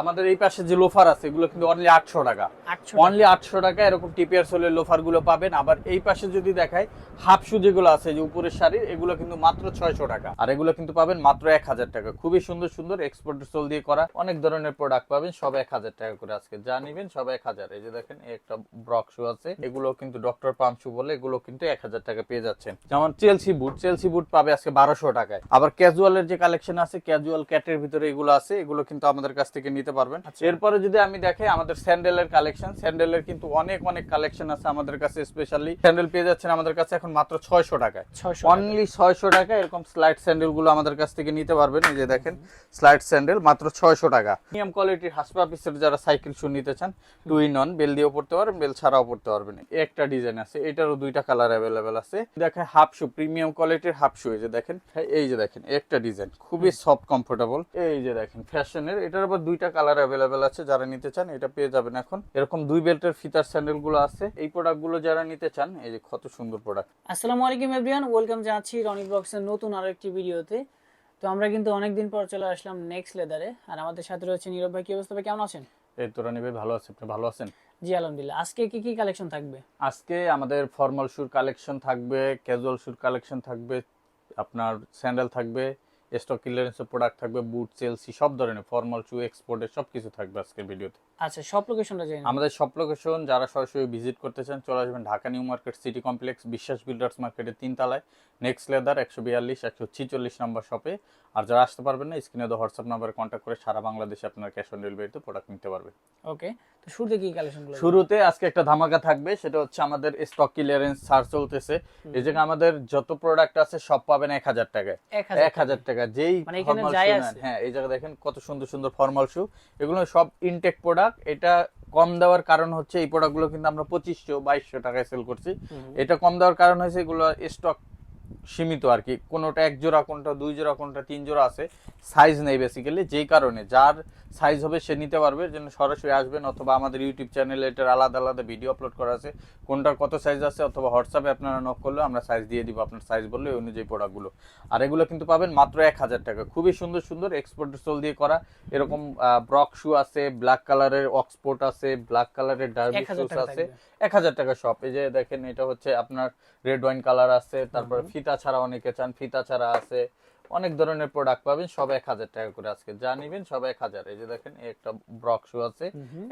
আমাদের এই পাশে যে লোফার আছে এগুলো কিন্তু অনলি আটশো টাকা। অনলি আটশো টাকা এরকম টিপিআর সোলের লোফারগুলো পাবেন। আবার এই পাশে যদি দেখায় হাফ শু যেগুলো আছে যে উপরের শাড়ির এগুলো কিন্তু মাত্র ছয়শো টাকা। আর এগুলো কিন্তু পাবেন মাত্র এক হাজার টাকা। খুবই সুন্দর সুন্দর এক্সপোর্ট সোল দিয়ে করা। অনেক ধরনের প্রোডাক্ট পাবেন সব এক হাজার টাকা করে আজকে। যা নিবেন সব এক হাজার। এই যে দেখেন এই একটা ব্রক শু আছে। এগুলো কিন্তু ডক্টর পাম্প শু বলে এগুলো কিন্তু এক হাজার টাকা পেয়ে যাচ্ছেন। যেমন চেলসি বুট চেলসি বুট পাবে আজকে বারোশো টাকায়। আবার ক্যাজুয়ালের যে কালেকশন আছে ক্যাজুয়াল ক্যাটের ভিতরে এগুলো আছে এগুলো কিন্তু আমাদের কাছ থেকে নিতে পারবেন। এরপরে যদি আমি দেখাই আমাদের স্যান্ডেলের কালেকশন স্যান্ডেলের কিন্তু অনেক অনেক কালেকশন আছে আমাদের কাছে স্পেশালি স্যান্ডেল পেয়ে যাচ্ছেন আমাদের কাছে এখন মাত্র ছয়শো টাকায়। অনলি ছয়শো টাকা এরকম স্লাইড স্যান্ডেলগুলো আমাদের কাছ থেকে নিতে পারবেন। এই যে দেখেন স্লাইড স্যান্ডেল মাত্র ছয়শো টাকা। প্রিমিয়াম কোয়ালিটির হাসপা পিসের যারা সাইকেল শু নিতে চান টু ইন অন বেল দিয়েও পড়তে পারবেন বেল ছাড়াও পড়তে পারবেন। একটা ডিজাইন আছে এটারও দুইটা কালার অ্যাভেলেবেল আছে। দেখেন হাফ শু প্রিমিয়াম কোয়ালিটির হাফ শু এই যে দেখেন এই যে দেখেন একটা ডিজাইন খুবই সফট কমফোর্টেবল এই যে দেখেন ফ্যাশনের এটার আবার দুইটা কালার অ্যাভেলেবেল আছে যারা নিতে চান এটা পেয়ে যাবেন এখন। এরকম দুই বেল্টের ফিতার স্যান্ডেলগুলো আছে। এই প্রোডাক্টগুলো যারা নিতে চান এই যে কত সুন্দর প্রোডাক্ট আসসালামু আলাইকুম এভরিওয়ান ওয়েলকাম জানাচ্ছি রনি ব্লগসের নতুন আরও একটি ভিডিওতে। তো আমরা কিন্তু অনেকদিন পর চলে আসলাম নেক্সট লেদারে আর আমাদের সাথে রয়েছে নীরব ভাই কি অবস্থা ভাই? কেমন আছেন? এই তোরা নিবে ভালো আছে। আপনি ভালো আছেন? জি আলহামদুলিল্লাহ। আজকে কি কি কালেকশন থাকবে? আজকে আমাদের ফর্মাল শুর কালেকশন থাকবে ক্যাজুয়াল শুর কালেকশন থাকবে আপনার স্যান্ডেল থাকবে স্টক ক্লিয়ারেন্সের প্রোডাক্ট থাকবে বুট চেলসি সব ধরনের ফর্মাল শু এক্সপোর্টের সব কিছু থাকবে আজকের ভিডিওতে। আচ্ছা সব লোকেশনটা জানি আমাদের সব লোকেশন যারা সরাসরি ভিজিট করতে চান চলে আসবেন Dhaka New Market City Complex Biswas Builders মার্কেটের তিনতলায় নেক্সট লেদার একশো বিয়াল্লিশ একশো ছিচল্লিশ নম্বর শপে আর যারা আসতে পারবেন না স্ক্রিনে তো হোয়াটসঅ্যাপ নাম্বারে কন্ট্যাক্ট করে সারা বাংলাদেশে আপনার ক্যাশ অন ডেলিভারিতে প্রোডাক্ট নিতে পারবে ওকে তো শুরুতে কি কালেকশনগুলো শুরুতে আজকে একটা ধামাকা থাকবে সেটা হচ্ছে আমাদের স্টক ক্লিয়ারেন্স ছাড় চলতেছে। এই জায়গায় আমাদের যত প্রোডাক্ট আছে সব পাবেন এক হাজার টাকায়। এক হাজার হাজার টাকা যেই মানে ফর্মাল শু নেন। হ্যাঁ এই জায়গা দেখেন কত সুন্দর সুন্দর ফর্মাল শু এগুলো সব ইনটেক প্রোডাক্ট এটা কম দেওয়ার কারণ হচ্ছে এই প্রোডাক্টগুলো কিন্তু আমরা পঁচিশশো বাইশশো টাকায় সেল করছি। এটা কম দেওয়ার কারণ হয়েছে এগুলো স্টক সীমিত আর কি। কোনোটা এক জোড়া কোনটা দুই জোড়া কোনটা তিন জোড়া আছে সাইজ নেই বেসিক্যালি যেই কারণে। যার সাইজ হবে সে নিতে পারবে জন্য সরাসরি আসবেন অথবা আমাদের ইউটিউব চ্যানেলে এটার আলাদা আলাদা ভিডিও আপলোড করা আছে। কোনটার কত সাইজ আছে অথবা হোয়াটসঅ্যাপে আপনারা নক করলে আমরা সাইজ দিয়ে দিব আপনার সাইজ বললে ওই অনুযায়ী প্রোডাক্টগুলো আর এগুলো কিন্তু পাবেন মাত্র এক হাজার টাকা। খুবই সুন্দর সুন্দর এক্সপোর্ট সোল দিয়ে করা। এরকম ব্রক শু আছে ব্ল্যাক কালারের অক্সপোর্ট আছে ব্ল্যাক কালারের ডার্বি 1000 শুজ আছে। এক হাজার টাকা শপ এই যে দেখেন এটা হচ্ছে আপনার রেড ওয়াইন কালার আছে তারপরে ফিতা ছাড়া অনেকে চান ফিতা ছাড়া আছে। অনেক ধরনের প্রোডাক্ট পাবেন সব এক হাজার টাকা করে আজকে যা নিবেন সব এক হাজার। এই যে দেখেন একটা ব্রক শু আছে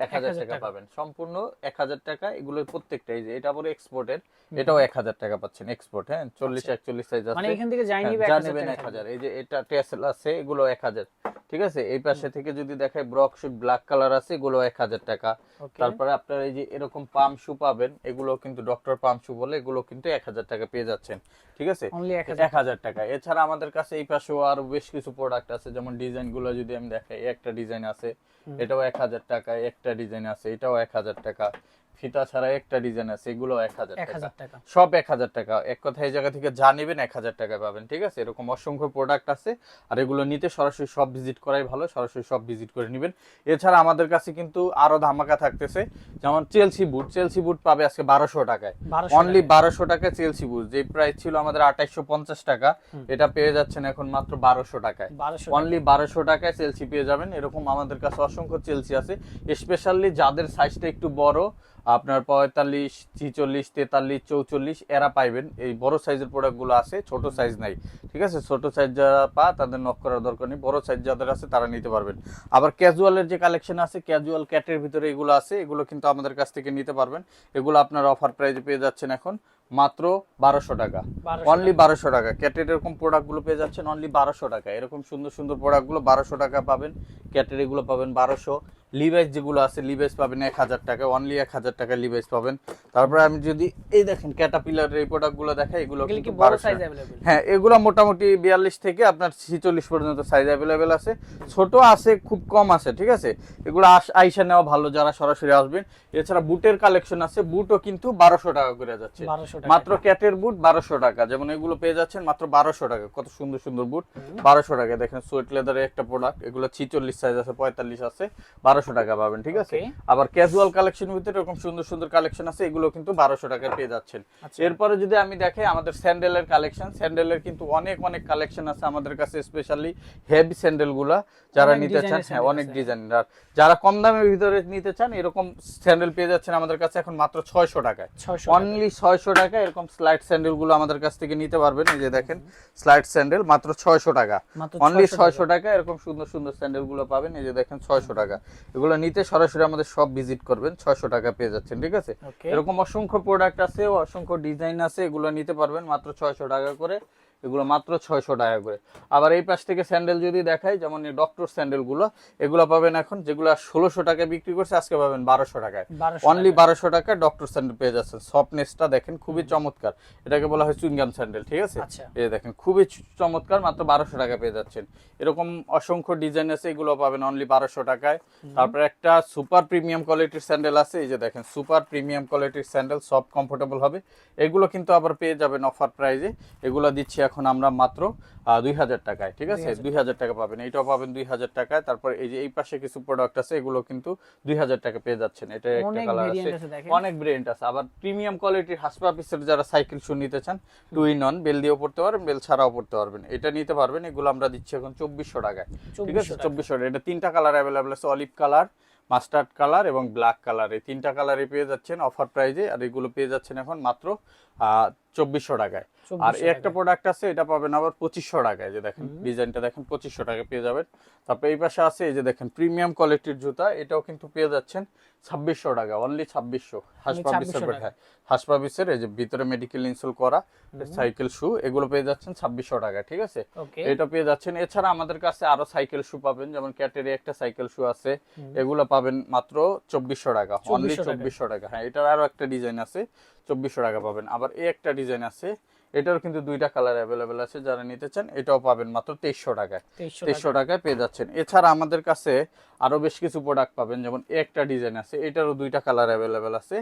এক হাজার টাকা। পাবেন। সম্পূর্ণ এক হাজার টাকা এগুলোর প্রত্যেকটা এই যে এটা আবার এক্সপোর্টের এটাও এক হাজার টাকা পাচ্ছেন এক্সপোর্ট হ্যাঁ? চল্লিশ একচল্লিশ সাইজ মানে আছে। এখান থেকে যাই হ্যাঁ, যা 1000 নেবেন এক হাজার। এই যে এটা টেসেল আছে এগুলো এক হাজার। ঠিক আছে? এই পাশে থেকে যদি দেখায় ব্রক শু ব্ল্যাক কালার আছে এগুলো এক হাজার টাকা। তারপরে আপনার এই যে এরকম পাম শু পাবেন এগুলো কিন্তু ডক্টর পাম শু বলে এগুলো কিন্তু এক হাজার টাকা পেয়ে যাচ্ছেন। ঠিক আছে? Only 1000 এক হাজার টাকা। এছাড়া আমাদের কাছে এই পাশেও আরও বেশ কিছু প্রোডাক্ট আছে যেমন ডিজাইনগুলো যদি আমি দেখাই একটা ডিজাইন আছে এটাও এক হাজার টাকা একটা ডিজাইন আছে এটাও এক হাজার টাকা। ফিতা ছাড়া একটা ডিজাইন আছে এগুলো এক হাজার এক টাকা। সব এক হাজার টাকা। এক কথা এই জায়গা থেকে যা নেবেন এক হাজার টাকায় পাবেন ঠিক আছে? এরকম অসংখ্য প্রোডাক্ট আছে আর এগুলো নিতে সরাসরি সব ভিজিট করাই ভালো সরাসরি সব ভিজিট করে নেবেন। এছাড়া আমাদের কাছে কিন্তু আরও ধামাকা থাকতেছে যেমন চেলসি বুট চেলসি বুট পাবে আজকে বারোশো টাকায়। অনলি বারোশো টাকা চেলসি বুট যে প্রাইস ছিল আমাদের আঠাইশশো পঞ্চাশ টাকা এটা পেয়ে যাচ্ছেন এখন মাত্র বারোশো টাকায়। অনলি বারোশো টাকায় চেলসি পেয়ে যাবেন। এরকম আমাদের কাছে অসংখ্য চেলসি আছে। স্পেশালি যাদের সাইজটা একটু বড় আপনার পঁয়তাল্লিশ ছিচল্লিশ তেতাল্লিশ চৌচল্লিশ এরা পাইবেন। এই বড় সাইজের প্রোডাক্টগুলো আছে ছোট সাইজ নাই। ঠিক আছে? ছোট সাইজ যারা পা তাদের নক করার দরকার নেই। বড় সাইজ যাদের আছে তারা নিতে পারবেন। আবার ক্যাজুয়ালের যে কালেকশন আছে ক্যাজুয়াল ক্যাটের ভিতরে এগুলো আছে এগুলো কিন্তু আমাদের কাছ থেকে নিতে পারবেন। এগুলো আপনার অফার প্রাইজে পেয়ে যাচ্ছেন এখন মাত্র বারোশো টাকা। অনলি বারোশো টাকা। ক্যাটের এরকম প্রোডাক্টগুলো পেয়ে যাচ্ছেন অনলি বারোশো টাকা। এরকম সুন্দর সুন্দর প্রোডাক্টগুলো বারোশো টাকা পাবেন। ক্যাটের এগুলো পাবেন বারোশো। লিভাইস যেগুলো আছে লিভাইস পাবেন এক হাজার টাকা অনলি এক হাজার টাকা লিভাইস পাবেন। তারপরে আমি যদি এই দেখেন ক্যাটাপিলারের এই প্রোডাক্টগুলো দেখাই এগুলো এগুলো কি কিন্তু বড় 1200 সাইজ অ্যাভেলেবল হ্যাঁ এগুলো মোটামুটি বিয়াল্লিশ থেকে আপনার ছিচল্লিশ পর্যন্ত সাইজ অ্যাভেলেবেল আছে। ছোট আছে খুব কম আছে ঠিক আছে? এগুলো আইসা নেওয়া ভালো যারা সরাসরি আসবেন। এছাড়া বুটের কালেকশন আছে বুটও কিন্তু বারোশো টাকা করে যাচ্ছে। মাত্র ক্যাটের বুট বারোশো টাকা যেমন এগুলো পেয়ে যাচ্ছেন মাত্র বারোশো টাকা। কত সুন্দর সুন্দর বুট। বারোশো টাকা দেখেন সুয়েট লেদারের একটা প্রোডাক্ট এগুলো ছিচল্লিশ সাইজ আছে পঁয়তাল্লিশ আছে। বারোশো বারোশো টাকা পাবেন ঠিক আছে? আবার ক্যাজুয়াল কালেকশনের ভিতরে এরকম সুন্দর সুন্দর কালেকশন আছে এগুলো কিন্তু বারোশো টাকায় পেয়ে যাচ্ছেন। আচ্ছা। এরপরে যদি আমি দেখাই আমাদের স্যান্ডেলের কালেকশন স্যান্ডেলের কিন্তু অনেক অনেক কালেকশন আছে আমাদের কাছে স্পেশালি হেভি স্যান্ডেলগুলা যারা নিতে চান হ্যাঁ অনেক আছে। ডিজাইন আর যারা কম দামের ভিতরে নিতে চান এরকম স্যান্ডেল পেয়ে যাচ্ছেন আমাদের কাছে এখন মাত্র ছয়শো টাকায়। অনলি ছয়শো টাকা এরকম স্লাইড স্যান্ডেলগুলো আমাদের কাছ থেকে নিতে পারবেন এই যে দেখেন স্লাইড স্যান্ডেল মাত্র ছয়শো টাকা। অনলি ছয়শো টাকা। এরকম সুন্দর সুন্দর স্যান্ডেলগুলো পাবেন এই যে দেখেন ছয়শো টাকা। এগুলো নিতে সরাসরি আমাদের সব ভিজিট করবেন ছয়শো টাকা পেয়ে যাচ্ছেন ঠিক আছে? এরকম অসংখ্য প্রোডাক্ট আছে অসংখ্য ডিজাইন আছে এগুলো নিতে পারবেন মাত্র ছয়শো টাকা করে। এগুলো মাত্র ছয়শো টাকা করে। আবার এই পাশ থেকে স্যান্ডেল যদি দেখাই যেমন ডক্টর স্যান্ডেলগুলো এগুলো পাবেন এখন যেগুলো ষোলোশো টাকায় বিক্রি করছে আজকে পাবেন বারোশো টাকায়। অনলি বারোশো টাকা ডক্টর স্যান্ডেল পেয়ে যাচ্ছেন। সফটনেসটা দেখেন খুবই চমৎকার। এটাকে বলা হয় চুইংগাম স্যান্ডেল ঠিক আছে? আচ্ছা। এই দেখেন খুবই চমৎকার মাত্র বারোশো টাকা পেয়ে যাচ্ছেন। এরকম অসংখ্য ডিজাইন আছে এগুলো পাবেন অনলি বারোশো টাকায়। তারপরে একটা সুপার প্রিমিয়াম কোয়ালিটির স্যান্ডেল আছে এই যে দেখেন সুপার প্রিমিয়াম কোয়ালিটির স্যান্ডেল সব কমফোর্টেবল হবে। এগুলো কিন্তু আবার পেয়ে যাবেন অফার প্রাইজে এগুলো দিচ্ছি এখন আমরা মাত্র দুই হাজার টাকায় ঠিক আছে? দুই হাজার টাকা পাবেন। এইটাও পাবেন দুই হাজার টাকায়। তারপর এই যে এই পাশে কিছু প্রোডাক্ট আছে এগুলো কিন্তু দুই হাজার টাকা পেয়ে যাচ্ছেন। এটা একটা কালার আছে। অনেক ব্র্যান্ড আছে। আবার প্রিমিয়াম কোয়ালিটির হাসপা পিসের যারা সাইকেল শু নিতে চান টু ইন ওয়ান বেল দিয়েও পড়তে পারবেন বেল ছাড়াও পড়তে পারবেন। এটা নিতে পারবেন এগুলো আমরা দিচ্ছি এখন চব্বিশশো টাকায় ঠিক আছে? 2400 টাকা। চব্বিশশো টাকা। এটা তিনটা কালার অ্যাভেলেবল আছে অলিভ কালার মাস্টার্ড কালার এবং ব্ল্যাক কালার এই তিনটা কালারে পেয়ে যাচ্ছেন অফার প্রাইজে আর এগুলো পেয়ে যাচ্ছেন এখন মাত্র চব্বিশশো টাকায়। আর একটা প্রোডাক্ট আছে এটা পাবেন আবার পঁচিশশো টাকায়। যে দেখেন ডিজাইনটা দেখেন পঁচিশশো টাকা পেয়ে যাবেন। তারপর এই পাশে আছে এই যে দেখেন প্রিমিয়াম কোয়ালিটির জুতা এটাও কিন্তু পেয়ে যাচ্ছেন ছাব্বিশশো টাকা অনলি ছাব্বিশশো। হাসপাবিসের 2600 হ্যাঁ। হাসপাবিসের এই যে ভিতরে মেডিকেল ইনসুল করা সাইকেল শু এগুলো পেয়ে যাচ্ছেন ছাব্বিশশো টাকা ঠিক আছে? এটা পেয়ে যাচ্ছেন। এছাড়া আমাদের কাছে আরও সাইকেল শু পাবেন যেমন ক্যাটেরি একটা সাইকেল শু আছে এগুলো পাবেন মাত্র চব্বিশশো টাকা অনলি চব্বিশশো টাকা হ্যাঁ। এটার আরও একটা ডিজাইন আছে চব্বিশশো টাকা পাবেন। আবার এই একটা ডিজাইন আছে এটারও কিন্তু দুইটা কালার অ্যাভেলেবেল আছে যারা নিতে চান এটাও পাবেন মাত্র তেইশশো টাকায়। তেইশশো টাকায় পেয়ে যাচ্ছেন। এছাড়া আমাদের কাছে আরও বেশ কিছু প্রোডাক্ট পাবেন যেমন একটা ডিজাইন আছে এটারও দুইটা কালার অ্যাভেলেবেল আছে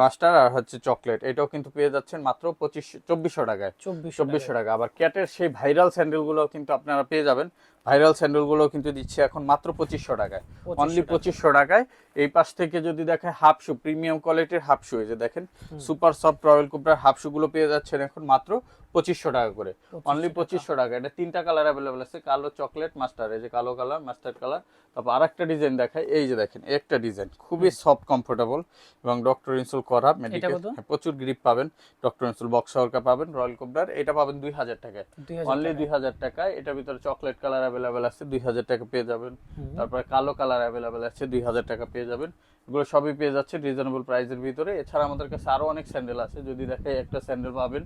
মাস্টার আর হচ্ছে চকলেট এটাও কিন্তু পেয়ে যাচ্ছেন মাত্র পঁচিশ চব্বিশশো টাকায়। চব্বিশশো চব্বিশশো টাকা। আবার ক্যাটের সেই ভাইরাল স্যান্ডেলগুলো কিন্তু আপনারা পেয়ে যাবেন। ভাইরাল স্যান্ডেলগুলো কিন্তু দিচ্ছে এখন মাত্র পঁচিশশো টাকায়। 2500 অনলি। পঁচিশশো টাকায়। এই পাশ থেকে যদি দেখেন হাফ শু প্রিমিয়াম কোয়ালিটির হাফ শু এই যে দেখেন সুপার সফট রয়্যাল কুপটার হাফ শু গুলো পেয়ে যাচ্ছেন এখন মাত্র পঁচিশশো টাকা করে। অনলি পঁচিশশো টাকা। এটা তিনটা কালার অ্যাভেলেবেল আছে। কালো চকলেট মাস্টার এই যে কালো কালার মাস্টার্ড কালার তারপর আরেকটা ডিজাইন দেখায় এই যে দেখেন একটা ডিজাইন খুবই সফট কমফোর্টেবল এবং ডক্টর ইনসুল করা মেডিকেল প্রচুর গ্রিপ পাবেন। ডক্টর ইনসুল বক্স সরকার পাবেন রয়্যাল কুপটার এটা পাবেন দুই হাজার টাকায়। অনলি দুই হাজার টাকায়। এটার ভিতরে চকলেট কালার অ্যাভেলেবেল আছে দুই হাজার টাকা পেয়ে যাবেন। তারপরে কালো কালার অ্যাভেলেবেল আছে দুই হাজার টাকা পেয়ে যাবেন। এগুলো সবই পেয়ে যাচ্ছে রিজনেবল প্রাইসের ভিতরে। এছাড়া আমাদের কাছে আরও অনেক স্যান্ডেল আছে যদি দেখে একটা স্যান্ডেল পাবেন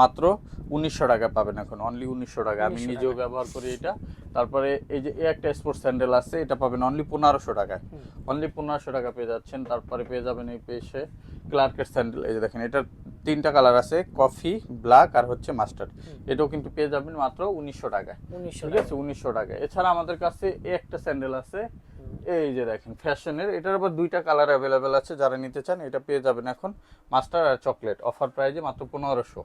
মাত্র উনিশশো টাকা পাবেন এখন অনলি উনিশশো টাকা। আমি নিজেও ব্যবহার করি এটা। তারপরে এই যে একটা স্পোর্টস স্যান্ডেল আছে এটা পাবেন অনলি পনেরোশো টাকায়। অনলি পনেরোশো টাকা পেয়ে যাচ্ছেন তারপরে পেয়ে যাবেন এই পেশে ক্লার্কের স্যান্ডেল এই যে দেখেন এটার তিনটা কালার আছে কফি ব্ল্যাক আর হচ্ছে মাস্টার্ড এটাও কিন্তু পেয়ে যাবেন মাত্র উনিশশো টাকায়। উনিশশো ঠিক আছে? উনিশশো টাকা এছাড়া আমাদের কাছে একটা স্যান্ডেল আছে এই যে দেখেন ফ্যাশনের এটার আবার দুইটা কালার অ্যাভেলেবেল আছে যারা নিতে চান এটা পেয়ে যাবেন এখন মাস্টার আর চকলেট। অফার প্রাইজে মাত্র পনেরোশো।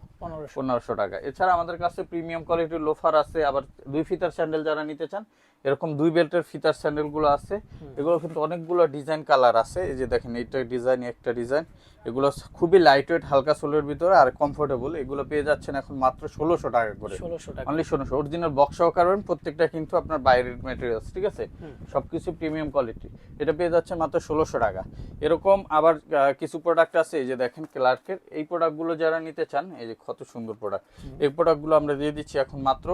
পনেরোশো। টাকা। এছাড়া আমাদের কাছে প্রিমিয়াম কোয়ালিটির লোফার আছে আবার দুই ফিতার স্যান্ডেল যারা নিতে চান এরকম দুই বেল্টের ফিতার স্যান্ডেলগুলো আছে। এগুলো কিন্তু অনেকগুলো ডিজাইন কালার আছে। এই যে দেখেন এইটা ডিজাইন একটা ডিজাইন এগুলো খুবই লাইট ওয়েট হালকা সোলের ভিতরে আর কমফোর্টেবল এগুলো পেয়ে যাচ্ছেন এখন মাত্র ষোলোশো টাকা করে। ষোলোশো টাকা। অনলি ষোলোশো। অরিজিনাল বক্স সহকারে পাবেন, প্রত্যেকটা কিন্তু আপনার বাইরের ম্যাটেরিয়ালস ঠিক আছে? সবকিছু প্রিমিয়াম কোয়ালিটি এটা পেয়ে যাচ্ছে মাত্র ষোলোশো টাকা। এরকম আবার কিছু প্রোডাক্ট আছে এই যে দেখেন ক্লার্কের এই প্রোডাক্টগুলো যারা নিতে চান এই যে কত সুন্দর প্রোডাক্ট এই প্রোডাক্টগুলো আমরা দিয়ে দিচ্ছি এখন মাত্র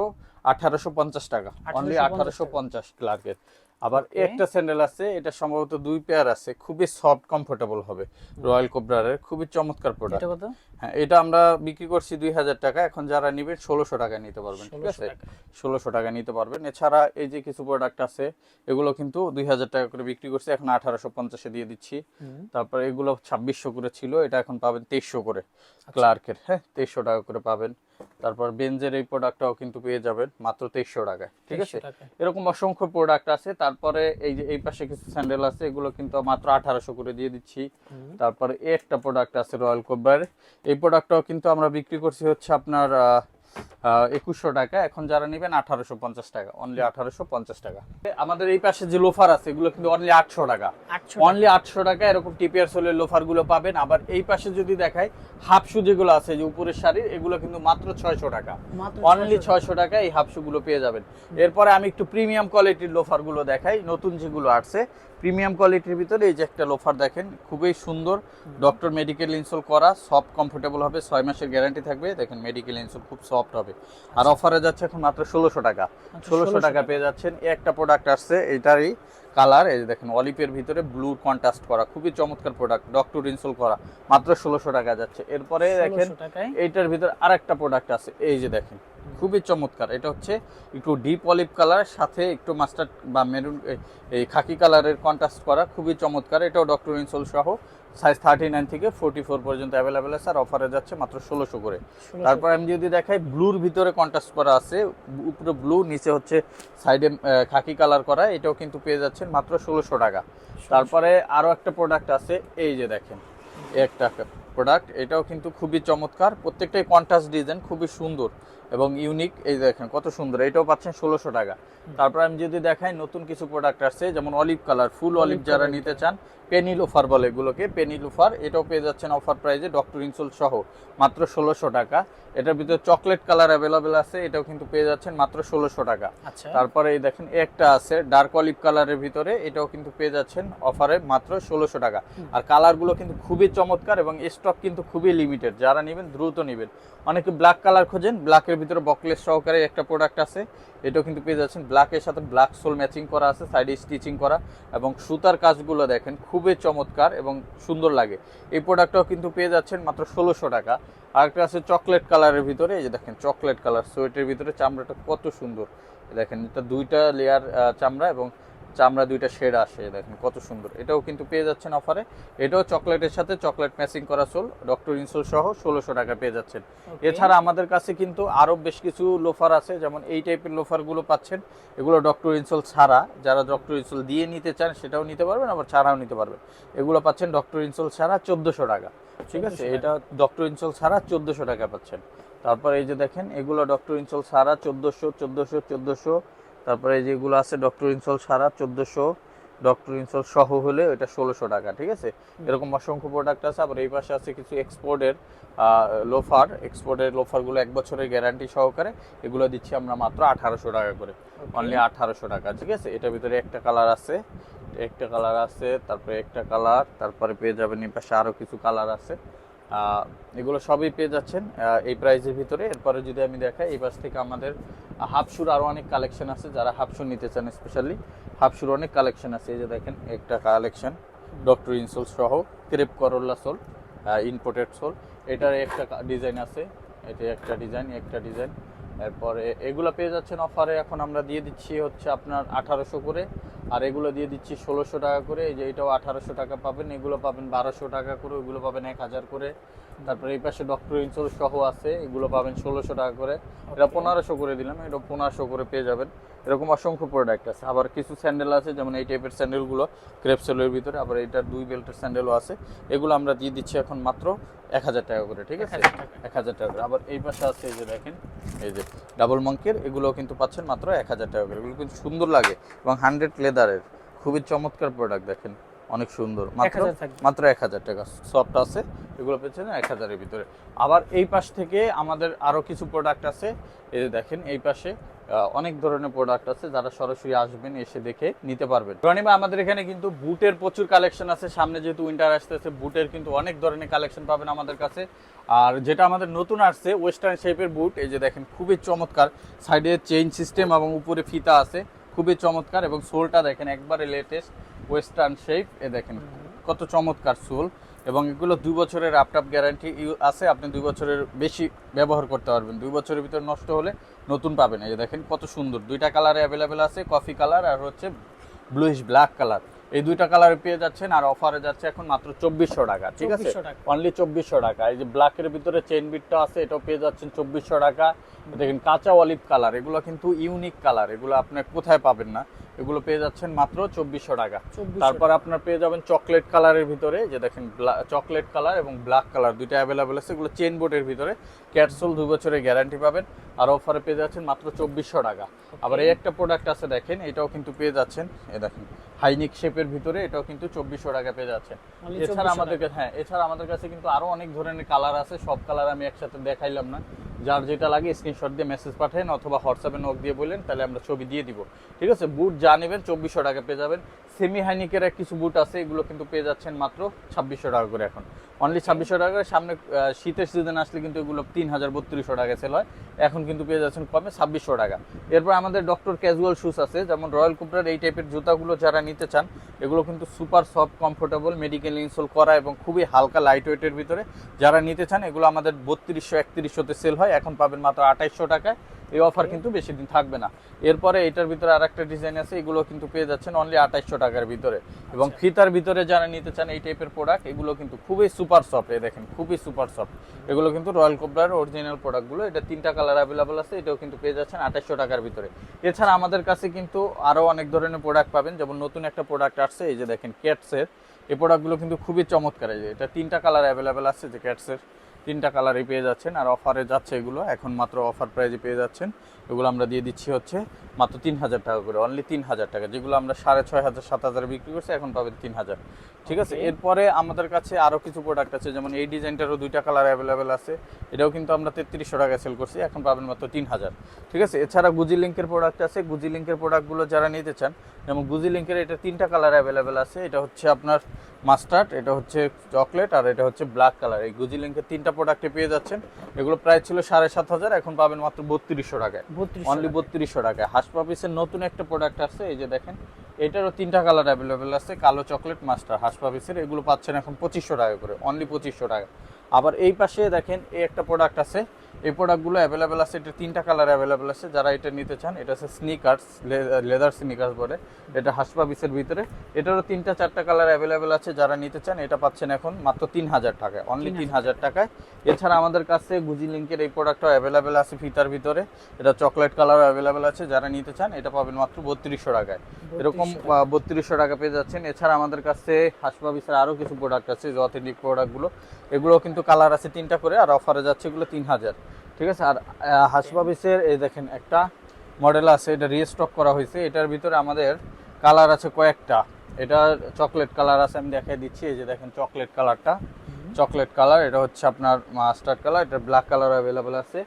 আঠারোশো পঞ্চাশ টাকা। অনলি আঠারোশো পঞ্চাশ ক্লার্কের আবার একটা স্যান্ডেল আছে এটা সম্ভবত দুই পেয়ার আছে খুবই সফট কমফোর্টেবল হবে। রয়্যাল কোবরারের খুবই চমৎকার প্রোডাক্ট এটা কত? হ্যাঁ এটা আমরা বিক্রি করছি দুই হাজার টাকা। এখন যারা নিবেন ষোলোশো টাকা নিতে পারবেন ঠিক আছে? ষোলোশো টাকা। নিতে পারবেন। এছাড়া এই যে কিছু প্রোডাক্ট আছে এগুলো কিন্তু দুই হাজার টাকা করে বিক্রি করছি। এখন আঠারোশো পঞ্চাশে দিয়ে দিচ্ছি। তারপর এগুলো ছাব্বিশশো করে ছিল এটা এখন পাবেন তেইশশো করে আচ্ছা। ক্লার্কের হ্যাঁ তেইশশো টাকা করে পাবেন। তারপর বেঞ্জের এই প্রোডাক্টটাও কিন্তু পেয়ে যাবেন মাত্র তেইশশো টাকায় ঠিক আছে? এরকম অসংখ্য প্রোডাক্ট আছে। তারপরে এই যে এই পাশে কিছু স্যান্ডেল আছে এগুলো কিন্তু মাত্র আঠারোশো করে দিয়ে দিচ্ছি। তারপরে একটা প্রোডাক্ট আছে রয়্যাল কোবরার এই প্রোডাক্টটাও কিন্তু আমরা বিক্রি করছি হচ্ছে আপনার একুশশো টাকা। এখন যারা নেবেন আঠারোশো পঞ্চাশ টাকা অনলি আঠারোশো পঞ্চাশ টাকা। আমাদের এই পাশে যে লোফার আছে এগুলো কিন্তু অনলি আটশো টাকা। অনলি আটশো টাকা এরকম টিপিআর সোলের লোফারগুলো পাবেন। আবার এই পাশে যদি দেখাই হাফ শু যেগুলো আছে যে উপরের শাড়ির এগুলো কিন্তু মাত্র ছয়শো টাকা। অনলি ছয়শো টাকা এই হাফগুলো পেয়ে যাবেন। এরপরে আমি একটু প্রিমিয়াম কোয়ালিটির লোফারগুলো দেখাই নতুন যেগুলো আসছে প্রিমিয়াম কোয়ালিটির ভিতরে এই যে একটা লোফার দেখেন খুবই সুন্দর। ডক্টর মেডিকেল ইনসোল করা সফট কমফোর্টেবল হবে ছয় মাসের গ্যারান্টি থাকবে। দেখেন মেডিকেল ইনসোল খুব সফট হবে। আর অফারে যাচ্ছে এখন মাত্র ষোলোশো টাকা। ষোলোশো টাকা পেয়ে যাচ্ছেন। এই একটা প্রোডাক্ট আসছে এটারই কালার এই যে দেখেন অলিপের ভিতরে ব্লু কন্ট্রাস্ট করা খুবই চমৎকার প্রোডাক্ট ডক্টর ইনসোল করা মাত্র ষোলোশো টাকা যাচ্ছে। এরপরে দেখেন 1600 টাকায়। এইটার ভিতর আরেকটা প্রোডাক্ট আছে এই যে দেখেন। খুবই চমৎকার। এটা হচ্ছে একটু ডিপ অলিভ কালার সাথে একটু মাস্টার্ড বা মেরুন এই খাকি কালারের কন্ট্রাস্ট করা খুবই চমৎকার। এটাও ডক্টর ইনসোল সহ সাইজ থার্টি নাইন থেকে ফোর্টি ফোর পর্যন্ত অ্যাভেলেবেল আছে আর অফারে যাচ্ছে মাত্র ষোলোশো করে। 1600 তারপর আমি যদি দেখাই ব্লুর ভিতরে কন্ট্রাস্ট করা আছে উপরে ব্লু নিচে হচ্ছে সাইডে খাকি কালার করা এটাও কিন্তু পেয়ে যাচ্ছেন মাত্র ষোলোশো টাকা। তারপরে আরও একটা প্রোডাক্ট আছে এই যে দেখেন একটা প্রোডাক্ট এটাও কিন্তু খুবই চমৎকার। প্রত্যেকটাই কন্ট্রাস্ট ডিজাইন খুবই সুন্দর। এবং ইউনিক এই দেখেন কত সুন্দর এটাও পাচ্ছেন ষোলোশো টাকা। তারপর আমি যদি দেখাই নতুন কিছু প্রোডাক্ট আসছে যেমন অলিভ কালার ফুল অলিভ যারা নিতে চান পেনি লোফার বলে এগুলোকে পেনি লোফার এটাও পেয়ে যাচ্ছেন অফার প্রাইজে ডক্টর ইনসোল সহ মাত্র ষোলোশো টাকা। এটার ভিতরে চকলেট কালার অ্যাভেলেবেল আছে এটাও কিন্তু পেয়ে যাচ্ছেন মাত্র ষোলোশো টাকা। আচ্ছা। তারপরে এই দেখেন একটা আছে ডার্ক অলিভ কালারের ভিতরে এটাও কিন্তু পেয়ে যাচ্ছেন অফারে মাত্র ষোলোশো টাকা। আর কালারগুলো কিন্তু খুবই চমৎকার এবং স্টক কিন্তু খুবই লিমিটেড যারা নেবেন দ্রুত নেবেন। অনেকে ব্ল্যাক কালার খোঁজেন ব্ল্যাকের ভিতরে বকলেস সহকারে একটা প্রোডাক্ট আছে এটাও কিন্তু পেয়ে যাচ্ছেন। ব্ল্যাকের সাথে ব্ল্যাক সোল ম্যাচিং করা আছে সাইডে স্টিচিং করা এবং সুতার কাজগুলো দেখেন, খুবই চমৎকার এবং সুন্দর লাগে। এই প্রোডাক্টটাও কিন্তু পেয়ে যাচ্ছেন মাত্র ষোলোশো টাকা। আরেকটা আছে চকলেট কালারের ভিতরে, এই যে দেখেন চকলেট কালার সোয়েটের ভিতরে চামড়াটা কত সুন্দর। দেখেন, এটা দুইটা লেয়ার চামড়া এবং চামড়া দুইটা শেড আসে দেখেন কত সুন্দর। এটাও কিন্তু পেয়ে যাচ্ছেন অফারে। এটাও চকলেটের সাথে চকলেট ম্যাচিং করা সোল ডক্টর ইনসোল সহ ষোলোশো টাকা পেয়ে যাচ্ছেন। এছাড়া আমাদের কাছে কিন্তু আরও বেশ কিছু লোফার আছে যেমন এই টাইপের লোফারগুলো পাচ্ছেন। এগুলো ডক্টর ইনসোল ছাড়া যারা ডক্টর ইনসোল দিয়ে নিতে চান সেটাও নিতে পারবেন আবার ছাড়াও নিতে পারবেন। এগুলো পাচ্ছেন ডক্টর ইনসোল ছাড়া চোদ্দশো টাকা। ঠিক আছে? এটা ডক্টর ইনসোল ছাড়া চোদ্দোশো টাকা পাচ্ছেন। তারপর এই যে দেখেন এগুলো ডক্টর ইনসোল ছাড়া চোদ্দোশো চোদ্দোশো চোদ্দশো তারপরে যেগুলো আছে ডক্টর ইনসোল সারা চোদ্দশো ডক্টর ইনসল সহ হলে এটা ষোলোশো টাকা ঠিক আছে? এরকম অসংখ্য প্রোডাক্ট আছে আবার এই পাশে আছে কিছু এক্সপোর্টের লোফার এক্সপোর্টের লোফারগুলো এক বছরের গ্যারান্টি সহকারে এগুলো দিচ্ছি আমরা মাত্র আঠারোশো টাকা করে। অনলি আঠারোশো টাকা ঠিক আছে? এটার ভিতরে একটা কালার আছে একটা কালার আছে তারপরে একটা কালার তারপরে পেয়ে যাবেন এই পাশে আরও কিছু কালার আছে। এগুলো সবই পেয়ে যাচ্ছেন এই প্রাইজের ভিতরে। এরপরে যদি আমি দেখাই, এই পাশ থেকে আমাদের হাফশুর আরও অনেক কালেকশন আছে যারা হাফসুর নিতে চান স্পেশালি হাফশুর অনেক কালেকশন আছে, এই যে দেখেন, একটা কালেকশন ডক্টর ইনসোল সহ ক্রেপ করোল্লা সোল ইম্পোর্টেড সোল এটার একটা ডিজাইন আছে এটা একটা ডিজাইন একটা ডিজাইন এরপরে এগুলো পেয়ে যাচ্ছেন অফারে। এখন আমরা দিয়ে দিচ্ছি হচ্ছে আপনার আঠারোশো করে। আর এগুলো দিয়ে দিচ্ছি ষোলোশো টাকা করে। এই যে এটাও আঠারোশো টাকা পাবেন, এগুলো পাবেন বারোশো টাকা করে, ওইগুলো পাবেন এক হাজার করে। তারপরে এই পাশে ডক্টর ইনসোল সহ আছে এগুলো পাবেন ষোলোশো টাকা করে। এটা পনেরোশো করে দিলাম এটা পনেরোশো করে পেয়ে যাবেন। এরকম অসংখ্য প্রোডাক্ট আছে। আবার কিছু স্যান্ডেল আছে যেমন এই টাইপের স্যান্ডেলগুলো ক্রেপসেলের ভিতরে। আবার এটার দুই বেল্টের স্যান্ডেলও আছে। এগুলো আমরা দিয়ে দিচ্ছি এখন মাত্র এক হাজার টাকা করে ঠিক আছে? এক হাজার টাকা। করে। আবার এই পাশে আছে এই যে দেখেন এই যে ডাবল মাঙ্কের এগুলো কিন্তু পাচ্ছেন মাত্র এক হাজার টাকা করে। এগুলো কিন্তু সুন্দর লাগে এবং হান্ড্রেড লেদারের খুবই চমৎকার প্রোডাক্ট দেখেন। অনেক সুন্দর। মাত্র মাত্র এক হাজার টাকা সফট আছে এগুলো পেয়েছেন এক হাজারের ভিতরে। আবার এই পাশ থেকে আমাদের আরও কিছু প্রোডাক্ট আছে এই যে দেখেন এই পাশে অনেক ধরনের প্রোডাক্ট আছে যারা সরাসরি আসবেন এসে দেখে নিতে পারবেন। রনিমা আমাদের এখানে কিন্তু বুটের প্রচুর কালেকশন আছে সামনে যেহেতু উইন্টার আসতেছে বুটের কিন্তু অনেক ধরনের কালেকশন পাবেন আমাদের কাছে। আর যেটা আমাদের নতুন আসছে ওয়েস্টার্ন শেপের বুট এই যে দেখেন খুবই চমৎকার। সাইডে চেইন সিস্টেম এবং উপরে ফিতা আছে খুবই চমৎকার এবং সোলটা দেখেন একবারে লেটেস্ট ওয়েস্টার্ন শেপ এ দেখেন কত চমৎকার চুল। এবং এগুলো দুই বছরের আপটাপ গ্যারান্টি আছে আপনি দুই বছরের বেশি ব্যবহার করতে পারবেন। দুই বছরের ভিতরে নষ্ট হলে নতুন পাবেন। এই দেখেন কত সুন্দর। দুইটা কালারে অ্যাভেলেবেল আছে কফি কালার আর হচ্ছে ব্লুইশ ব্ল্যাক কালার এই দুইটা কালারে পেয়ে যাচ্ছেন আর অফারে যাচ্ছে এখন মাত্র চব্বিশশো টাকা ঠিক আছে? 2400 অনলি চব্বিশশো টাকা। এই যে ব্ল্যাকের ভিতরে চেন বিটটা আছে এটাও পেয়ে যাচ্ছেন চব্বিশশো টাকা। দেখেন কাঁচা অলিভ কালার এগুলো কিন্তু ইউনিক কালার এগুলো আপনি কোথায় পাবেন না। এগুলো পেয়ে যাচ্ছেন মাত্র চব্বিশশো টাকা। তারপর আপনার পেয়ে যাবেন চকলেট কালারের ভিতরে যে দেখেন চকলেট কালার এবং ব্ল্যাক কালার দুইটা অ্যাভেলেবেল আছে। এগুলো চেন বোর্ডের ভিতরে ক্যাটসোল দুই বছরের গ্যারান্টি পাবেন। আর অফারে পেয়ে যাচ্ছেন মাত্র চব্বিশশো টাকা। আবার এই একটা প্রোডাক্ট আছে দেখেন এটাও কিন্তু পেয়ে যাচ্ছেন এ দেখেন হাইনিক শেপের ভিতরে এটাও কিন্তু চব্বিশশো টাকা পেয়ে যাচ্ছেন। এছাড়া 2400 আমাদের কাছে হ্যাঁ এছাড়া আমাদের কাছে কিন্তু আরও অনেক ধরনের কালার আছে সব কালার আমি একসাথে দেখাইলাম না। যার যেটা লাগে স্ক্রিনশট দিয়ে মেসেজ পাঠান অথবা হোয়াটসঅ্যাপে নক দিয়ে বললেন তাহলে আমরা ছবি দিয়ে দিব। ঠিক আছে বুট যা নেবেন চব্বিশশো টাকা পেয়ে যাবেন। সেমি হাইনিকের কিছু বুট আছে, এগুলো কিন্তু পেয়ে যাচ্ছেন মাত্র ছাব্বিশশো টাকা করে এখন। অনলি ছাব্বিশশো টাকা সামনে শীতের সিজন আসলে কিন্তু এগুলো তিন হাজার বত্রিশশো টাকা সেল হয়। এখন কিন্তু পেয়ে যাচ্ছেন কমে ছাব্বিশশো টাকা। এরপর আমাদের ডক্টর ক্যাজুয়াল শুজ আছে যেমন রয়্যাল কুপরার এই টাইপের জুতাগুলো যারা নিতে চান এগুলো কিন্তু super soft comfortable medical insole করা এবং খুবই হালকা লাইট ওয়েটের ভিতরে যারা নিতে চান এগুলো আমাদের বত্রিশশো একত্রিশশোতে সেল হয়। এখন পাবেন মাত্র আঠাইশশো টাকায়। এই অফার কিন্তু বেশি দিন থাকবে না। এরপরে এটার ভিতরে আর একটা ডিজাইন আছে এগুলো কিন্তু পেয়ে যাচ্ছেন অনলি আঠাইশশো টাকার ভিতরে। এবং ফিতার ভিতরে যারা নিতে চান এই টাইপের প্রোডাক্ট এগুলো কিন্তু খুবই সুপার সফট, এই দেখেন, খুবই সুপার সফট। এগুলো কিন্তু রয়্যাল কোবরার অরিজিনাল প্রোডাক্টগুলো এটা তিনটা কালার অ্যাভেলেবল আছে, এটাও কিন্তু পেয়ে যাচ্ছেন আঠাইশশো টাকার ভিতরে। এছাড়া আমাদের কাছে কিন্তু আরও অনেক ধরনের প্রোডাক্ট পাবেন, যেমন নতুন একটা প্রোডাক্ট আসছে, এই যে দেখেন ক্যাটসের এই প্রোডাক্টগুলো কিন্তু খুবই চমৎকার, এই যে এটা তিনটা কালার অ্যাভেলেবেল আছে, যে ক্যাটসের তিনটা কালারই পেয়ে যাচ্ছেন, আর অফারে যাচ্ছে এগুলো, এখন মাত্র অফার প্রাইজে পেয়ে যাচ্ছেন। এগুলো আমরা দিয়ে দিচ্ছি হচ্ছে মাত্র তিন হাজার টাকা করে অনলি তিন হাজার টাকা যেগুলো আমরা সাড়ে ছয় হাজার সাত হাজারে বিক্রি করছি এখন পাবেন তিন হাজার। ঠিক আছে? এরপরে আমাদের কাছে আরও কিছু প্রোডাক্ট আছে যেমন এই ডিজাইনটারও দুইটা কালার অ্যাভেলেবেল আছে এটাও কিন্তু আমরা তেত্রিশশো টাকা সেল করছি এখন পাবেন মাত্র তিন হাজার। ঠিক আছে? এছাড়া গুজি লিঙ্কের প্রোডাক্ট আছে গুজি লিঙ্কের প্রোডাক্টগুলো যারা নিতে চান যেমন গুজি লিঙ্কের এটা তিনটা কালার অ্যাভেলেবেল আছে এটা হচ্ছে আপনার মাস্টার্ড এটা হচ্ছে চকলেট আর এটা হচ্ছে ব্ল্যাক কালার এই গুজি লিঙ্কের তিনটা প্রোডাক্টে পেয়ে যাচ্ছেন এগুলো প্রায় ছিল সাড়ে সাত হাজার এখন পাবেন মাত্র বত্রিশশো টাকায়। অনলি বত্রিশশো টাকায় হাসপাপিসের নতুন একটা প্রোডাক্ট আছে এই যে দেখেন এটারও তিনটা কালার অ্যাভেলেবেল আছে কালো চকলেট মাস্টার হাসপাপিসের এগুলো পাচ্ছেন এখন পঁচিশশো টাকা করে অনলি পঁচিশশো টাকা। আবার এই পাশে দেখেন এই একটা প্রোডাক্ট আছে এই প্রোডাক্টগুলো অ্যাভেলেবেল আছে এটা তিনটা কালার অ্যাভেলেবেল আছে যারা এটা নিতে চান এটা হচ্ছে স্নিকার্স লেদার স্নিকার্স বলে এটা হাসপাপিসের ভিতরে। এটারও তিনটা চারটা কালার অ্যাভেলেবেল আছে যারা নিতে চান এটা পাচ্ছেন এখন মাত্র তিন হাজার টাকায় অনলি তিন হাজার। টাকায়। এছাড়া আমাদের কাছে গুজি লিঙ্কের এই প্রোডাক্টও অ্যাভেলেবেল আছে ফিতার ভিতরে এটা চকলেট কালার অ্যাভেলেবেল আছে যারা নিতে চান এটা পাবেন মাত্র বত্রিশশো টাকায়। এরকম বত্রিশশো টাকা পেয়ে যাচ্ছেন। এছাড়া আমাদের কাছে হাসপাবিসের আরও কিছু প্রোডাক্ট আছে যে অথেন্টিক প্রোডাক্টগুলো এগুলো কিন্তু কালার আছে তিনটা করে আর অফারে যাচ্ছে এগুলো তিন হাজার। ঠিক আছে? আর হাসপাবিসের এই দেখেন একটা মডেল আছে এটা রিস্টক করা হয়েছে। এটার ভিতরে আমাদের কালার আছে কয়েকটা। এটা চকলেট কালার আছে আমি দেখাই দিচ্ছি। এই যে দেখেন চকলেট কালারটা চকলেট কালার এটা হচ্ছে আপনার মাস্টার্ড কালার এটা ব্ল্যাক কালার অ্যাভেলেবেল আছে।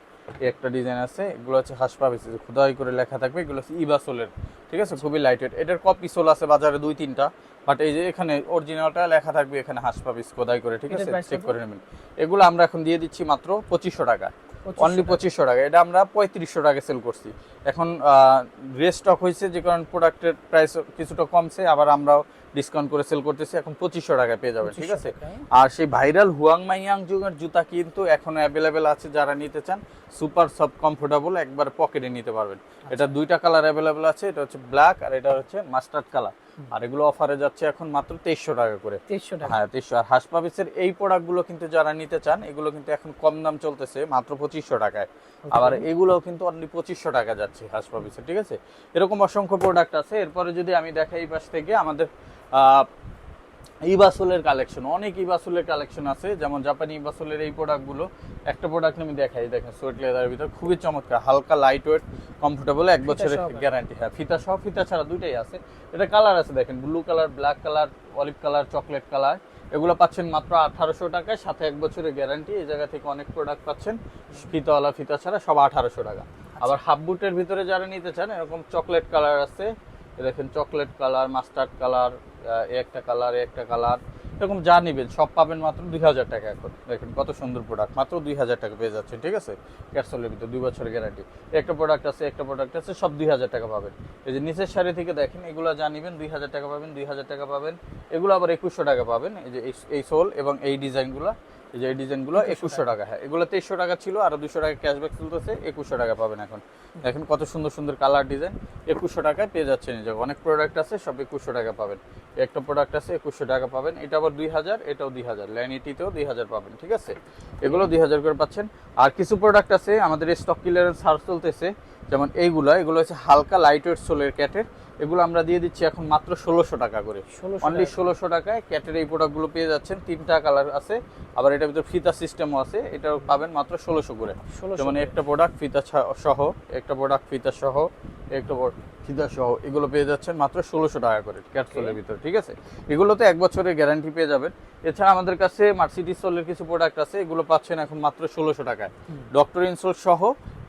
একটা ডিজাইন আছে এগুলো হচ্ছে হাসপাবিস খোদাই করে লেখা থাকবে এগুলো হচ্ছে ইবাসোলের ঠিক আছে? খুবই লাইটেড এটার কপি সোল আছে বাজারে দুই তিনটা। বাট এই যে এখানে অরিজিনালটা লেখা থাকবে এখানে হাসপাবিস খোদাই করে ঠিক আছে? চেক করে নেবেন। এগুলো আমরা এখন দিয়ে দিচ্ছি মাত্র পঁচিশশো টাকা। 2500 অনলি পঁচিশশো টাকা। এটা আমরা পঁয়ত্রিশশো টাকা সেল করছি। এখন রেস্টক হয়েছে যে কারণ প্রোডাক্টের প্রাইস কিছুটা কমছে আবার আমরাও ডিসকাউন্ট করে সেল করতেছি। এখন পঁচিশশো টাকায় পেয়ে যাবেন ঠিক আছে? আর সেই ভাইরাল হুয়াং মাইয়াং যুগের জুতা কিন্তু এখন অ্যাভেলেবেল আছে যারা নিতে চান সুপার সফট কমফোর্টেবল একবার পকেটে নিতে পারবেন। এটা দুইটা কালার অ্যাভেলেবেল আছে এটা হচ্ছে ব্ল্যাক আর এটা হচ্ছে মাস্টার্ড কালার আর এগুলো অফারে যাচ্ছে এখন মাত্র তেইশশো টাকা করে। তেইশশো টাকা। হ্যাঁ তেইশশো। আর হাসপাবিসের এই প্রোডাক্টগুলো কিন্তু যারা নিতে চান এগুলো কিন্তু এখন কম দাম চলতেছে মাত্র পঁচিশশো টাকায়। আবার এগুলোও কিন্তু অনলি পঁচিশশো টাকা যাচ্ছে হাসপাবিসের ঠিক আছে? এরকম অসংখ্য প্রোডাক্ট আছে। এরপরে যদি আমি দেখাই এই পাশ থেকে আমাদের আহ, ইবাসুলের কালেকশন অনেক ইবাসুলের কালেকশন আছে। যেমন জাপানি ইবাসুলের এই প্রোডাক্টগুলো একটা প্রোডাক্ট আমি দেখাই দেখেন সোয়েট লেদারের ভিতর খুবই চমৎকার হালকা লাইট ওয়েট কমফোর্টেবল এক বছরের গ্যারান্টি হ্যাঁ ফিতা সহ ফিতা ছাড়া দুইটাই আছে। এটা কালার আছে দেখেন blue colour black colour olive colour chocolate colour এগুলো পাচ্ছেন মাত্র আঠারোশো টাকায় সাথে এক বছরের গ্যারান্টি এই জায়গা থেকে অনেক প্রোডাক্ট পাচ্ছেন। ফিতাওয়ালা ফিতা ছাড়া সব আঠারোশো টাকা। আবার হাফ বুটের ভিতরে যারা নিতে চান এরকম চকলেট কালার আছে দেখেন চকলেট কালার, মাস্টার্ড কালার একটা কালার একটা কালার, এরকম যা নেবেন, সব পাবেন মাত্র দুই হাজার টাকা এখন। দেখেন কত সুন্দর প্রোডাক্ট মাত্র দুই হাজার টাকা পেয়ে যাচ্ছে ঠিক আছে? ক্যাটসলের ভিতরে দুই বছরের গ্যারান্টি একটা প্রোডাক্ট আছে, একটা প্রোডাক্ট আছে, সব দুই হাজার টাকা পাবেন। এই যে নিচের শাড়ি থেকে দেখেন, এগুলো যা নেবেন, দুই হাজার টাকা পাবেন, দুই হাজার টাকা পাবেন। এগুলো আবার একুশশো টাকা পাবেন, এই যে এই সোল এবং এই ডিজাইনগুলো। এই যে ডিজাইনগুলো একুশশো টাকা। হ্যাঁ। এগুলো তেইশশো টাকা ছিল আর দুশো টাকা ক্যাশব্যাক চলতেছে একুশশো টাকা পাবেন এখন। দেখেন কত সুন্দর সুন্দর কালার ডিজাইন একুশশো টাকায় পেয়ে যাচ্ছেন এই অনেক প্রোডাক্ট আছে সব একুশশো টাকা পাবেন। একটা প্রোডাক্ট আছে একুশশো টাকা পাবেন। এটা আবার দুই হাজার এটাও দুই হাজার। ল্যানিটিতেও দুই হাজার পাবেন ঠিক আছে? এগুলো দুই হাজার করে পাচ্ছেন। আর কিছু প্রোডাক্ট আছে আমাদের স্টক ক্লিয়ারেন্স ছাড় চলতেছে। যেমন এইগুলো এগুলো হচ্ছে হালকা লাইট ওয়েট সোলের ক্যাটের এগুলো আমরা দিয়ে দিচ্ছি এখন মাত্র ষোলোশো টাকা করে। 1600 অনলি ষোলোশো টাকায় ক্যাটের এই প্রোডাক্টগুলো পেয়ে যাচ্ছেন। তিনটা কালার আছে। আবার এটার ভিতরে ফিতা সিস্টেমও আছে। এটাও পাবেন মাত্র ষোলোশো করে। 1600 যেমন একটা প্রোডাক্ট ফিতা সহ একটা প্রোডাক্ট ফিতা সহ একটা ফিতা সহ এগুলো পেয়ে যাচ্ছেন মাত্র ষোলোশো টাকা করে ক্যাটসোলের ভিতরে ঠিক আছে? এগুলোতে এক বছরের গ্যারান্টি পেয়ে যাবেন। এছাড়া আমাদের কাছে মার্সিডিজ সোলের কিছু প্রোডাক্ট আছে। এগুলো পাচ্ছেন এখন মাত্র ষোলোশো টাকায়। ডক্টর ইনসোল সহ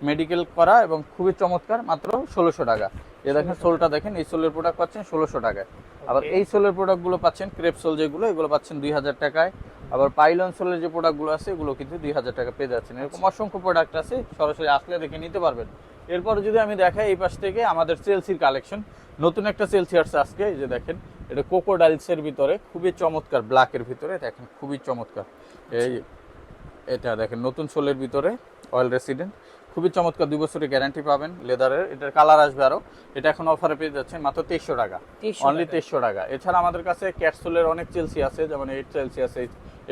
মেডিকেল করা এবং খুবই চমৎকার মাত্র ষোলোশো টাকা। এ দেখেন সোলটা দেখেন এই সোলের প্রোডাক্ট পাচ্ছেন ষোলোশো টাকায়। আবার এই সোলের প্রোডাক্টগুলো পাচ্ছেন ক্রেপ সোল যেগুলো এগুলো পাচ্ছেন দুই হাজার টাকায়। আবার পাইলন সোলের যে প্রোডাক্টগুলো আছে এগুলো কিন্তু দুই হাজার টাকা পেয়ে যাচ্ছেন। এরকম অসংখ্য প্রোডাক্ট আছে সরাসরি আসলে দেখে নিতে পারবেন। এরপরে যদি আমি দেখাই এই পাশ থেকে আমাদের চেলসির কালেকশন নতুন একটা চেলসি আসছে আজকে যে দেখেন এটা কোকোডাইলসের ভিতরে খুবই চমৎকার ব্ল্যাকের ভিতরে দেখেন খুবই চমৎকার। এই এটা দেখেন নতুন সোলের ভিতরে অয়েল রেসিডেন্ট খুবই চমৎকার দুই বছরের গ্যারান্টি পাবেন লেদারের এটার কালার আসবে আরও। এটা এখন অফারে পেয়ে যাচ্ছেন মাত্র তেইশশো টাকা। অনলি। তেইশশো টাকা। এছাড়া আমাদের কাছে ক্যাটসোলের অনেক চেলসি আছে যেমন এইট চেলসি আছে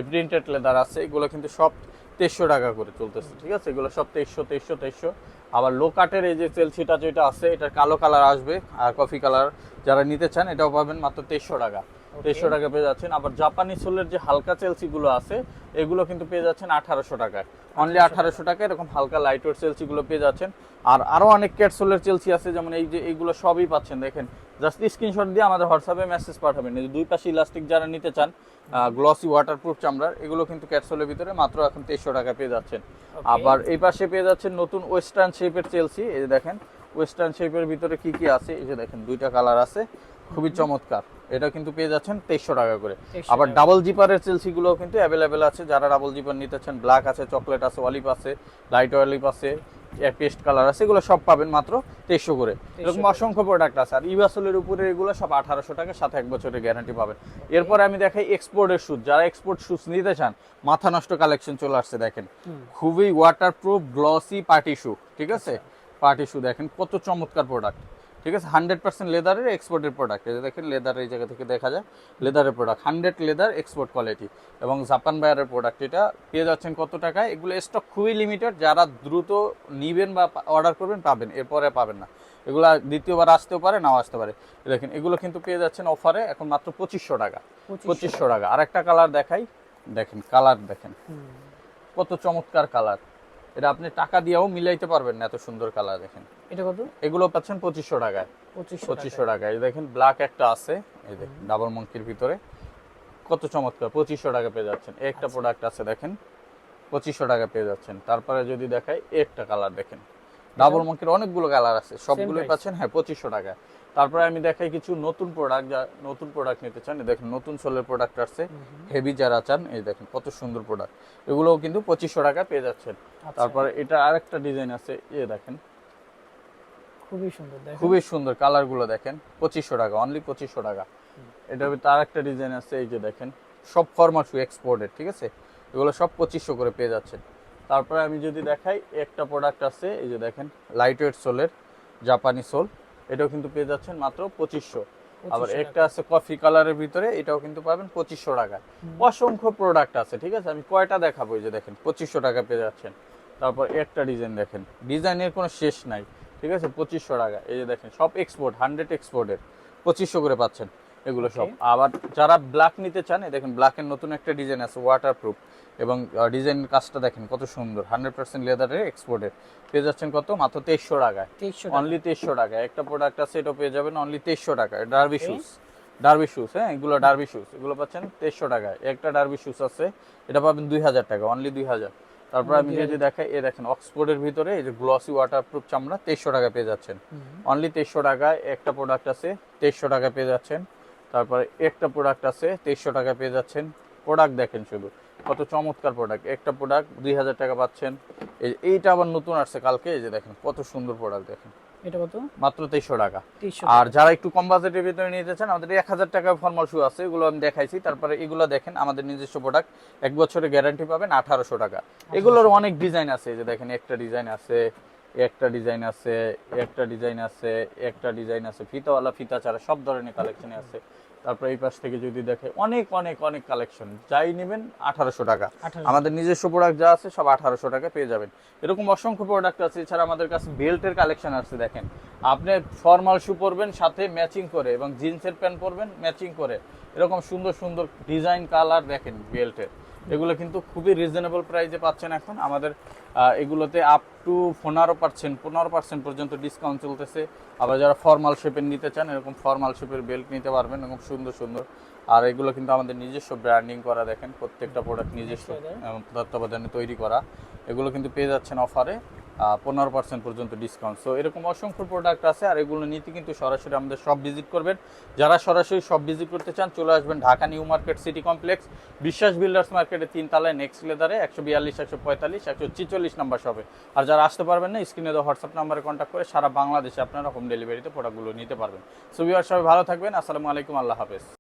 প্রিন্টেড লেদার আছে এগুলো কিন্তু সব তেইশশো টাকা করে চলতেছে ঠিক আছে? এগুলো সব তেইশশো তেইশশো তেইশশো। আবার লো কাটের এই যে চেলসিটা যেটা আছে এটার কালো কালার আসবে আর কফি কালার যারা নিতে চান এটাও পাবেন মাত্র তেইশশো টাকা। তেইশশো টাকা পেয়ে যাচ্ছেন। আবার জাপানি সোলের যে হালকা চেলসি গুলো আছে এগুলো কিন্তু পেয়ে যাচ্ছেন আঠারোশো টাকায়। অনলি আঠারোশো টাকা এরকম হালকা লাইট ওয়েট চেলসি গুলো পেয়ে যাচ্ছেন। আর আরও অনেক ক্যাট সোলের চেলসি আছে যেমন এই যে এইগুলো সবই পাচ্ছেন দেখেন। জাস্ট স্ক্রিনশট দিয়ে আমাদের হোয়াটসঅ্যাপে মেসেজ পাঠাবেন। দুই পাশে ইলাস্টিক যারা নিতে চান গ্লসি ওয়াটারপ্রুফ চামড়ার এগুলো কিন্তু ক্যাটসোলের ভিতরে মাত্র এখন তেইশশো টাকা পেয়ে যাচ্ছেন। আবার এই পাশে পেয়ে যাচ্ছেন নতুন ওয়েস্টার্ন শেপের চেলসি এই যে দেখেন ওয়েস্টার্ন শেপের ভিতরে কি কি আছে? এই যে দেখেন দুইটা কালার আছে। খুবই চমৎকার। এটা কিন্তু পেয়ে যাচ্ছেন তেইশশো টাকা করে। আবার ডাবল জিপারের চেলসি গুলো কিন্তু অ্যাভেলেবেল আছে। যারা ডাবল জিপার নিতে চান ব্ল্যাক আছে চকলেট আছে অলিভ আছে লাইট অলিভ আছে পেস্ট কালার আছে এগুলো সব পাবেন মাত্র তেইশশো করে। এরকম অসংখ্য প্রোডাক্ট আছে। আর ইভাসলের উপরে এগুলো সব আঠারোশো টাকা সাথে এক বছরের গ্যারান্টি পাবেন। এরপর আমি দেখাই এক্সপোর্টের শুজ যারা এক্সপোর্ট শুজ নিতে চান মাথা নষ্ট কালেকশন চলে আসছে দেখেন। খুবই ওয়াটারপ্রুফ গ্লসি পার্টি শু ঠিক আছে? পার্টি শু দেখেন কত চমৎকার প্রোডাক্ট ঠিক আছে? হান্ড্রেড পার্সেন্ট লেদারের এক্সপোর্টের প্রোডাক্ট এই যে দেখেন লেদার এই জায়গা থেকে দেখা যায় লেদারের product hundred leather export quality এবং জাপান বায়ারের প্রোডাক্ট এটা পেয়ে যাচ্ছেন কত টাকায়? এগুলো স্টক খুবই লিমিটেড যারা দ্রুত নিবেন বা অর্ডার করবেন পাবেন এরপরে পাবেন না। এগুলো দ্বিতীয়বার আসতেও পারে নাও আসতে পারে। দেখেন এগুলো কিন্তু পেয়ে যাচ্ছেন অফারে এখন মাত্র পঁচিশশো টাকা। পঁচিশশো টাকা। আর একটা কালার দেখাই দেখেন কালার দেখেন। কত চমৎকার কালার এটা আপনি টাকা দিয়েও মিলাইতে পারবেন না এত সুন্দর কালার দেখেন। এটা কত? এগুলো পাচ্ছেন পঁচিশশো টাকায়। পঁচিশশো টাকায়। এই দেখেন ব্ল্যাক একটা আছে। এই দেখেন ডাবল মঙ্কির ভিতরে। কত চমৎকার পঁচিশশো টাকা পেয়ে যাচ্ছেন। একটা প্রোডাক্ট আছে দেখেন পঁচিশশো টাকা পেয়ে যাচ্ছেন। তারপরে যদি দেখাই একটা কালার দেখেন। ডাবল মঙ্কির অনেকগুলো কালার আছে। সবগুলোই? পাচ্ছেন হ্যাঁ পঁচিশশো টাকায়। তারপরে আমি দেখাই কিছু নতুন প্রোডাক্ট যা নতুন প্রোডাক্ট নিতে চান। দেখেন নতুন সোলের প্রোডাক্ট আসছে। হেভি যারা চান এই দেখেন কত সুন্দর প্রোডাক্ট এগুলোও কিন্তু পঁচিশশো টাকা পেয়ে যাচ্ছেন। আচ্ছা। তারপরে এটা আরেকটা ডিজাইন আছে এ দেখেন। খুবই সুন্দর দেখেন। খুবই সুন্দর কালারগুলো দেখেন পঁচিশশো টাকা অনলি পঁচিশশো টাকা। এটা তার একটা ডিজাইন আছে এই যে দেখেন সব ফরমাল শু এক্সপোর্টেড ঠিক আছে? এগুলো সব পঁচিশশো করে পেয়ে যাচ্ছেন। তারপরে আমি যদি দেখাই একটা প্রোডাক্ট আছে এই যে দেখেন লাইট ওয়েট সোলের জাপানি সোল এটাও কিন্তু পেয়ে যাচ্ছেন মাত্র পঁচিশশো। আবার একটা আছে কফি কালারের ভিতরে এটাও কিন্তু পাবেন পঁচিশশো টাকা অসংখ্য প্রোডাক্ট আছে ঠিক আছে? আমি কয়টা দেখাবো এই যে দেখেন পঁচিশশো টাকা পেয়ে যাচ্ছেন। তারপর একটা ডিজাইন দেখেন ডিজাইনের কোনো শেষ নাই ঠিক আছে? পঁচিশশো টাকা এই যে দেখেন সব এক্সপোর্ট হান্ড্রেড এক্সপোর্টের পঁচিশশো করে পাচ্ছেন এগুলো সব। আবার যারা ব্ল্যাক নিতে চান দেখেন ব্ল্যাকের নতুন একটা ডিজাইন আছে ওয়াটারপ্রুফ এবং ডিজাইন কাজটা দেখেন কত সুন্দর। হান্ড্রেড পার্সেন্ট লেদারের এক্সপোর্টের পেয়ে যাচ্ছেন কত? মাত্র তেইশশো টাকায়। অনলি তেইশশো টাকা একটা প্রোডাক্ট আছে এটাও পেয়ে যাবেন অনলি তেইশশো টাকায়। ডার্বি শুজ ডার্বি শুজ হ্যাঁ? এগুলো ডার্বি শুজ এগুলো পাচ্ছেন তেইশশো টাকায়। একটা ডার্বি শুজ আছে এটা পাবেন দুই হাজার টাকা অনলি দুই হাজার। তারপর আমি যদি দেখাই এ দেখেন অক্সফোর্ডের ভিতরে এই যে গ্লসি ওয়াটারপ্রুফ চামড়া তেইশশো টাকা পেয়ে যাচ্ছেন। অনলি তেইশশো টাকায় একটা প্রোডাক্ট আছে তেইশশো টাকা পেয়ে যাচ্ছেন। তারপরে একটা প্রোডাক্ট আছে তেইশশো টাকা পেয়ে যাচ্ছেন। প্রোডাক্ট দেখেন শুধু। কত চমৎকার প্রোডাক্ট একটা প্রোডাক্ট দুই হাজার টাকা পাচ্ছেন। এই এইটা আবার নতুন আসছে কালকে এই যে দেখেন কত সুন্দর প্রোডাক্ট দেখেন। এটা কত? মাত্র তেইশশো টাকা। আর যারা একটু কম বাজেটের ভিতরে নিতে চান আমাদের এক হাজার টাকা ফর্মাল শু আছে এগুলো আমি দেখাইছি। তারপরে এগুলো দেখেন আমাদের নিজস্ব প্রোডাক্ট এক বছরের গ্যারান্টি পাবেন আঠারোশো টাকা। এগুলোর অনেক ডিজাইন আছে যে দেখেন একটা ডিজাইন আছে একটা ডিজাইন আছে একটা ডিজাইন আছে একটা ডিজাইন আছে ফিতাওয়ালা ফিতা ছাড়া সব ধরনের কালেকশন আছে। তারপর এই পাশ থেকে যদি দেখে অনেক অনেক অনেক কালেকশন যাই নেবেন আঠারোশো টাকা। আমাদের নিজস্ব প্রোডাক্ট যা আছে সব আঠারোশো টাকা পেয়ে যাবেন। এরকম অসংখ্য প্রোডাক্ট আছে এছাড়া আমাদের কাছে বেল্টের কালেকশন আছে দেখেন। আপনি ফর্মাল শু পরবেন সাথে ম্যাচিং করে এবং জিন্সের প্যান্ট পরবেন ম্যাচিং করে। এরকম সুন্দর সুন্দর ডিজাইন কালার দেখেন বেল্টের এগুলো কিন্তু খুবই রিজনেবল প্রাইসে পাচ্ছেন এখন। আমাদের এগুলোতে আপ টু পনেরো পার্সেন্ট পনেরো পার্সেন্ট পর্যন্ত ডিসকাউন্ট চলতেছে। আবার যারা ফর্মাল শেপের নিতে চান এরকম ফর্মাল শেপের বেল্ট নিতে পারবেন এরকম সুন্দর সুন্দর। আর এগুলো কিন্তু আমাদের নিজস্ব ব্র্যান্ডিং করা দেখেন প্রত্যেকটা প্রোডাক্ট নিজস্ব এবং তত্ত্বাবধানে তৈরি করা। এগুলো কিন্তু পেয়ে যাচ্ছেন অফারে পনেরো পার্সেন্ট পর্যন্ত ডিসকাউন্ট সো এরকম অসংখ্য প্রোডাক্ট আছে আর এগুলো নিতে কিন্তু সরাসরি আমাদের সব ভিজিট করবেন। যারা সরাসরি সব ভিজিট করতে চান, চলে আসবেন Dhaka new market city complex. Biswas builders মার্কেটের তিন তালায় নেক্সট লেদারে একশো বিয়াল্লিশ, একশো পঁয়তাল্লিশ, একশো ছিচল্লিশ নাম্বার শপে আর যারা আসতে পারবেন না স্ক্রিনে দেওয়া হোয়াটসঅ্যাপ নাম্বারে কন্ট্যাক্ট করে সারা বাংলাদেশে আপনারা হোম ডেলিভারিতে প্রোডাক্টগুলো নিতে পারবেন। সো সবাই ভালো থাকবেন। আসসালামু আলাইকুম, আল্লাহ হাফেজ।